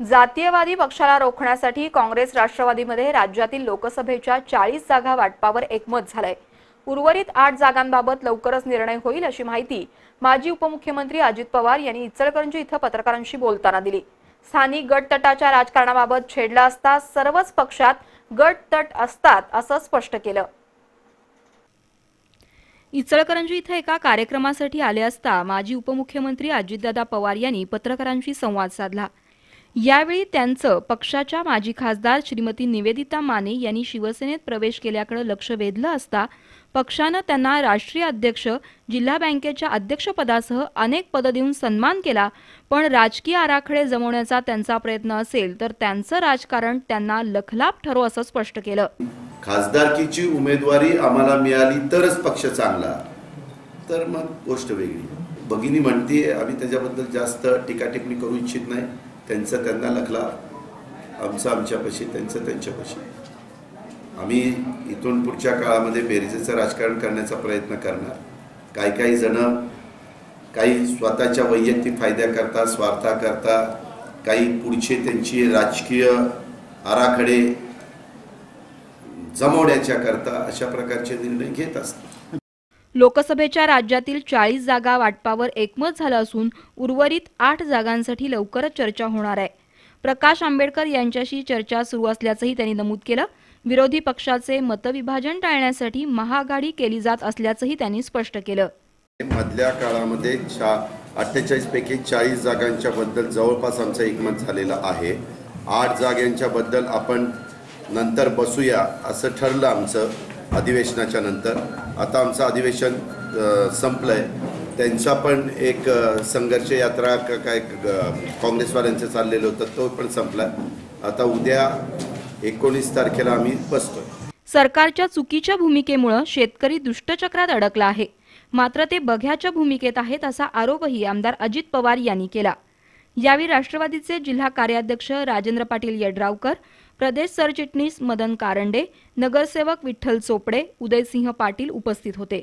जातीयवादी पक्षाला रोखण्यासाठी काँग्रेस राष्ट्रवादीमध्ये राज्यातील लोकसभेच्या चाळीस जागा वाटपावर एकमत झालंय. उर्वरित आठ जागांबाबत लवकरच निर्णय होईल अशी माहिती माजी उपमुख्यमंत्री अजित पवार यांनी इचलकरंजी इथं पत्रकारांशी बोलताना दिली. स्थानिक गटतटाच्या राजकारणाबाबत छेडला असता सर्वच पक्षात गटतट असतात असं स्पष्ट केलं. इचलकरंजी इथं एका कार्यक्रमासाठी आले असता माजी उपमुख्यमंत्री अजितदादा पवार यांनी पत्रकारांशी संवाद साधला. यावेळी त्यांचं पक्षाच्या माजी खासदार श्रीमती निवेदिता माने यांनी शिवसेनेत प्रवेश केल्याकडे लक्ष वेधलं असता पक्षानं त्यांना राष्ट्रीय अध्यक्ष जिल्हा बँकेच्या अध्यक्षपदासह अनेक पदं देऊन सन्मान केला. पण राजकीय आराखडे जमवण्याचा त्यांचा प्रयत्न असेल तर त्यांचं राजकारण त्यांना लखलाप ठरो असं स्पष्ट केलं. खासदारकीची उमेदवारी आम्हाला मिळाली तरच पक्ष चांगला. तर मग गोष्ट वेगळी. भगिनी म्हणते आम्ही त्याच्याबद्दल जास्त टीका टिप्पणी करू इच्छित नाही. त्यांचं त्यांना लखला. आमचं आमच्यापाशी त्यांचं त्यांच्यापाशी आम्ही इथून पुढच्या काळामध्ये बेरजेचं राजकारण करण्याचा प्रयत्न करणार. काही काही जण काही स्वतःच्या वैयक्तिक फायद्याकरता स्वार्थाकरता काही पुढचे त्यांची राजकीय आराखडे जमवण्याच्या करता अशा प्रकारचे निर्णय घेत असतात. लोकसभेच्या राज्यातील चाळीस जागा वाटपावर एकमत झालं असून उर्वरित आठ जागांसाठी लवकरच चर्चा होणार आहे. प्रकाश आंबेडकर यांच्याशी चर्चा सुरू असल्याचंही त्यांनी नमूद केलं. विरोधी पक्षाचे मतविभाजन टाळण्यासाठी महाआघाडी केली जात असल्याचंही त्यांनी स्पष्ट केलं. मधल्या काळामध्ये चा अठ्ठेचाळीस पैकी चाळीस जागांच्या बद्दल जवळपास आमचं एकमत झालेलं आहे. आठ जागांच्या बद्दल आपण नंतर बसूया असं ठरलं आमचं. अधिवेशनाच्या नंतर. आता आमचं अधिवेशन संपलं संपलंय. त्यांचा पण एक संघर्ष यात्रा का काय काँग्रेसवाल्यांचं चाललेलं होतं तो पण संपला. आता उद्या एकोणीस तारखेला आम्ही बसतोय. सरकारच्या चुकीच्या भूमिकेमुळं शेतकरी दुष्टचक्रात अडकला आहे. मात्र ते बघ्याच्या भूमिकेत आहेत असा आरोपही आमदार अजित पवार यांनी केला. यावेळी राष्ट्रवादीचे जिल्हा कार्याध्यक्ष राजेंद्र पाटील यड्रावकर प्रदेश सरचिटणीस मदन कारंडे नगरसेवक विठ्ठल चोपडे उदयसिंह पाटील उपस्थित होते.